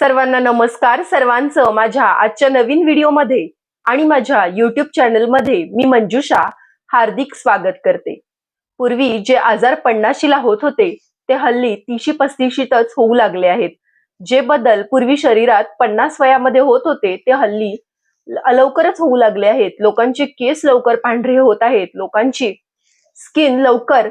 सर्वांना नमस्कार. सर्वांचं माझ्या आजच्या नवीन व्हिडिओमध्ये आणि माझ्या युट्यूब चॅनलमध्ये मी मंजुषा हार्दिक स्वागत करते. पूर्वी जे आजार पन्नाशीला होत होते ते हल्ली तीशी पस्तीशीतच होऊ लागले आहेत. जे बदल पूर्वी शरीरात पन्नास वयामध्ये होत होते ते हल्ली लवकरच होऊ लागले आहेत. लोकांचे केस लवकर पांढरे होत आहेत. लोकांची स्किन लवकर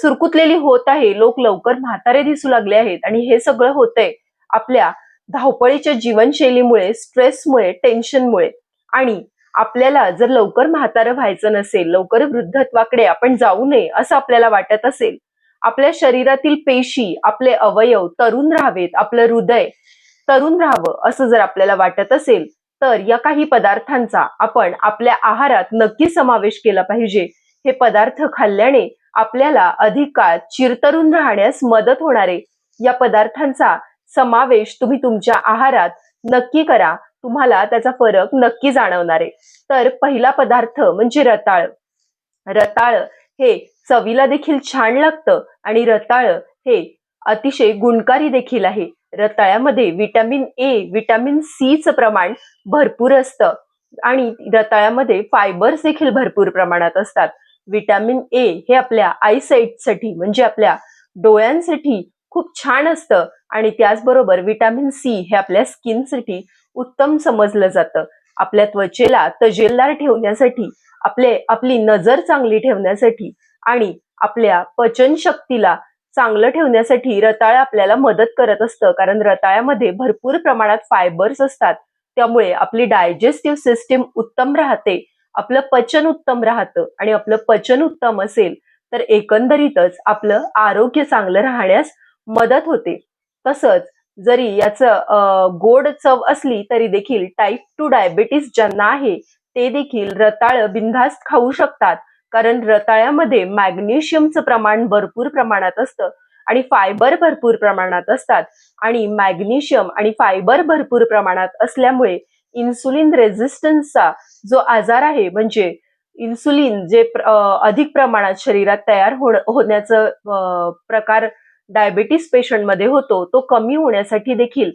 सुरकुतलेली होत आहे. लोक लवकर म्हातारे दिसू लागले आहेत. आणि हे सगळं होतंय. आपल्या धावपळीच्या जीवनशैलीमुळे स्ट्रेसमुळे टेन्शनमुळे आणि आपल्याला जर लवकर म्हातारं व्हायचं नसेल लवकर वृद्धत्वाकडे आपण जाऊ नये असं आपल्याला वाटत असेल आपल्या शरीरातील पेशी आपले अवयव तरुण राहावेत आपलं हृदय तरुण राहावं असं जर आपल्याला वाटत असेल तर या काही पदार्थांचा आपण आपल्या आहारात नक्की समावेश केला पाहिजे. हे पदार्थ खाल्ल्याने आपल्याला अधिक काळ चिरतरुण राहण्यास मदत होणारे या पदार्थांचा समावेश तुम्ही तुमच्या आहारात नक्की करा. तुम्हाला त्याचा फरक नक्की जाणवणार आहे. तर पहिला पदार्थ म्हणजे रताळ. रताळ हे चवीला देखील छान लागतं आणि रताळ हे अतिशय गुणकारी देखील आहे. रताळ्यामध्ये विटॅमिन ए विटॅमिन सीचं प्रमाण भरपूर असतं आणि रताळ्यामध्ये फायबर्स देखील भरपूर प्रमाणात असतात. विटॅमिन ए हे आपल्या आयसाईटसाठी म्हणजे आपल्या डोळ्यांसाठी खूप छान असतं. आणि त्याचबरोबर विटॅमिन सी हे आपल्या स्किनसाठी उत्तम समजलं जातं. आपल्या त्वचेला तजेलदार ठेवण्यासाठी आपले आपली नजर चांगली ठेवण्यासाठी आणि आपल्या पचन शक्तीला चांगलं ठेवण्यासाठी रताळ आपल्याला मदत करत असतं. कारण रताळ्यामध्ये भरपूर प्रमाणात फायबर्स असतात. त्यामुळे आपली डायजेस्टिव्ह सिस्टीम उत्तम राहते. आपलं पचन उत्तम राहतं. आणि आपलं पचन उत्तम असेल तर एकंदरीतच आपलं आरोग्य चांगलं राहण्यास मदत होते. तसंच जरी याचं गोड चव असली तरी देखील टाईप टू डायबिटीस ज्यांना आहे ते देखील रताळ बिनधास्त खाऊ शकतात. कारण रताळ्यामध्ये मॅग्नेशियमचं प्रमाण भरपूर प्रमाणात असतं आणि फायबर भरपूर प्रमाणात असतात. आणि मॅग्नेशियम आणि फायबर भरपूर प्रमाणात असल्यामुळे इन्सुलिन रेझिस्टन्सचा जो आजार आहे म्हणजे इन्सुलिन जे अधिक प्रमाणात शरीरात तयार होण्याचं प्रकार डायबिटीस पेशंटमध्ये होतो तो कमी होण्यासाठी देखील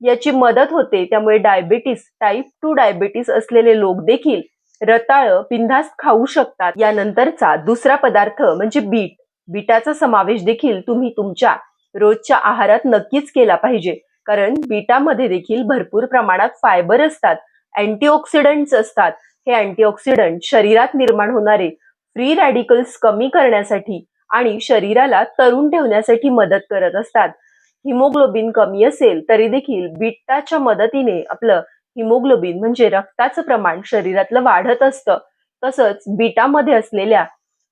याची मदत होते. त्यामुळे डायबिटीस टाईप टू डायबिटीस असलेले लोक देखील रताळ पिंधास खाऊ शकतात. यानंतरचा दुसरा पदार्थ म्हणजे बीट. बीटाचा समावेश देखील तुम्ही तुमच्या रोजच्या आहारात नक्कीच केला पाहिजे. कारण बीटामध्ये देखील भरपूर प्रमाणात फायबर असतात अँटीऑक्सिडंट्स असतात. हे अँटीऑक्सिडंट शरीरात निर्माण होणारे फ्री रॅडिकल्स कमी करण्यासाठी आणि शरीराला तरुण ठेवण्यासाठी मदत करत असतात. हिमोग्लोबिन कमी असेल तरी देखील बीटाच्या मदतीने आपलं हिमोग्लोबिन म्हणजे रक्ताचं प्रमाण शरीरातलं वाढत असतं. तसंच बीटामध्ये असलेल्या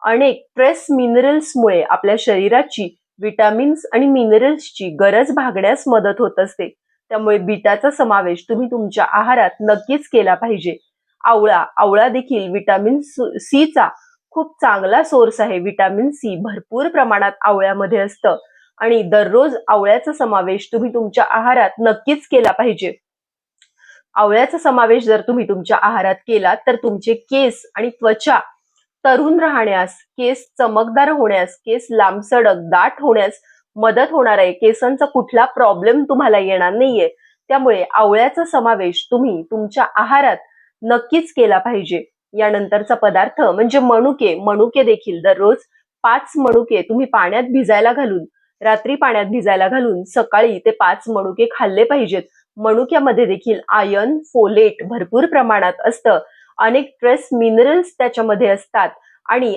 अनेक ट्रेस मिनरल्समुळे आपल्या शरीराची विटामिन्स आणि मिनरल्सची गरज भागण्यास मदत होत असते. त्यामुळे बीटाचा समावेश तुम्ही तुमच्या आहारात नक्कीच केला पाहिजे. आवळा आवळा देखील विटामिन सीचा खूप चांगला सोर्स आहे. विटामिन सी भरपूर प्रमाणात आवळ्यामध्ये असतं. आणि दररोज आवळ्याचा समावेश तुम्ही तुमच्या आहारात नक्कीच केला पाहिजे. आवळ्याचा समावेश जर तुम्ही तुमच्या आहारात केला तर तुमचे केस आणि त्वचा तरुण राहण्यास केस चमकदार होण्यास केस लांबसडक दाट होण्यास मदत होणार आहे. केसांचा कुठला प्रॉब्लेम तुम्हाला येणार नाहीये. त्यामुळे आवळ्याचा समावेश तुम्ही तुमच्या आहारात नक्कीच केला पाहिजे. यानंतरचा पदार्थ म्हणजे मनुके मनुके देखील दररोज पाच मनुके तुम्ही पाण्यात भिजायला घालून रात्री पाण्यात भिजायला घालून सकाळी ते पाच मनुके खाल्ले पाहिजेत. मनुक्यामध्ये देखील आयर्न फोलेट भरपूर प्रमाणात असतं. अनेक ट्रेस मिनरल्स त्याच्यामध्ये असतात. आणि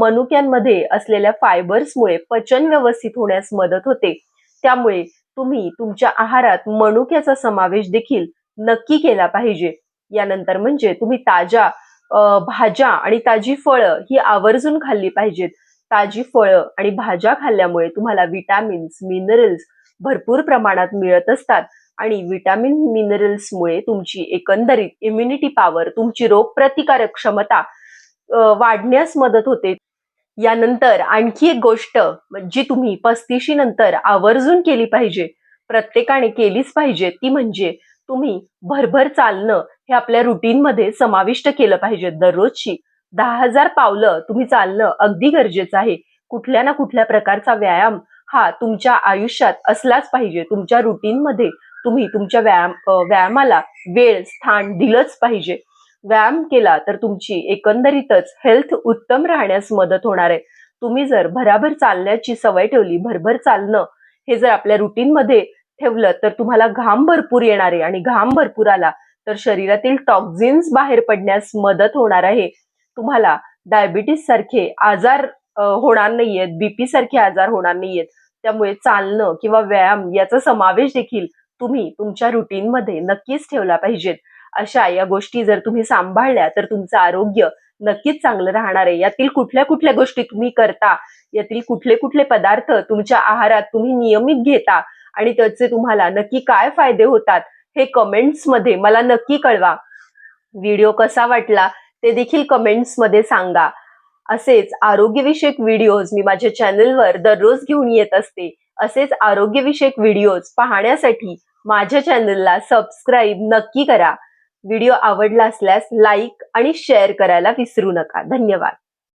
मनुक्यांमध्ये असलेल्या फायबर्समुळे पचन व्यवस्थित होण्यास मदत होते. त्यामुळे तुम्ही तुमच्या आहारात मनुक्याचा समावेश देखील नक्की केला पाहिजे. यानंतर म्हणजे तुम्ही ताज्या भाज्या आणि ताजी फळं ही आवर्जून खाल्ली पाहिजेत. ताजी फळं आणि भाज्या खाल्ल्यामुळे तुम्हाला विटॅमिन्स मिनरल्स भरपूर प्रमाणात मिळत असतात आणि विटॅमिन मिनरल्समुळे तुमची एकंदरीत इम्युनिटी पॉवर तुमची रोगप्रतिकारक क्षमता वाढण्यास मदत होते. यानंतर आणखी एक गोष्ट जी तुम्ही पस्तीशी नंतर आवर्जून केली पाहिजे प्रत्येकाने केलीच पाहिजे ती म्हणजे तुम्ही भरभर चालणं हे आपल्या रुटीनमध्ये समाविष्ट केलं पाहिजे दररोजची. दहा हजार पावलं तुम्ही चालणं अगदी गरजेचं आहे. कुठल्या ना कुठल्या प्रकारचा व्यायाम हा तुमच्या आयुष्यात असलाच पाहिजे. तुमच्या रुटीनमध्ये तुम्ही तुमच्या व्यायाम व्यायामाला वेळ स्थान दिलंच पाहिजे. व्यायाम केला तर तुमची एकंदरीतच हेल्थ उत्तम राहण्यास मदत होणार आहे. तुम्ही जर भराभर चालण्याची सवय ठेवली भरभर चालणं हे जर आपल्या रुटीनमध्ये ठेवलं तर तुम्हाला घाम भरपूर येणार आहे. आणि घाम भरपूर आला तर शरीरातील टॉक्झिन्स बाहेर पडण्यास मदत होणार आहे. तुम्हाला डायबिटीस सारखे आजार होणार नाहीयेत. बीपी सारखे आजार होणार नाहीयेत. त्यामुळे चालणं किंवा व्यायाम याचा समावेश देखील तुम्ही तुमच्या रुटीनमध्ये नक्कीच ठेवला पाहिजेत. अशा या गोष्टी जर तुम्ही सांभाळल्या तर तुमचं आरोग्य नक्कीच चांगलं राहणार आहे. यातील कुठल्या कुठल्या गोष्टी तुम्ही करता यातील कुठले कुठले पदार्थ तुमच्या आहारात तुम्ही नियमित घेता आणि त्याचे तुम्हाला नक्की काय फायदे होतात हे कमेंट्समध्ये मला नक्की कळवा. व्हिडिओ कसा वाटला ते देखील कमेंट्समध्ये सांगा. असेच आरोग्यविषयक व्हिडिओज मी माझ्या चॅनलवर दररोज घेऊन येत असते. असेच आरोग्यविषयक व्हिडिओज पाहण्यासाठी माझ्या चॅनलला सबस्क्राईब नक्की करा. व्हिडिओ आवडला असल्यास लाईक आणि शेअर करायला विसरू नका. धन्यवाद.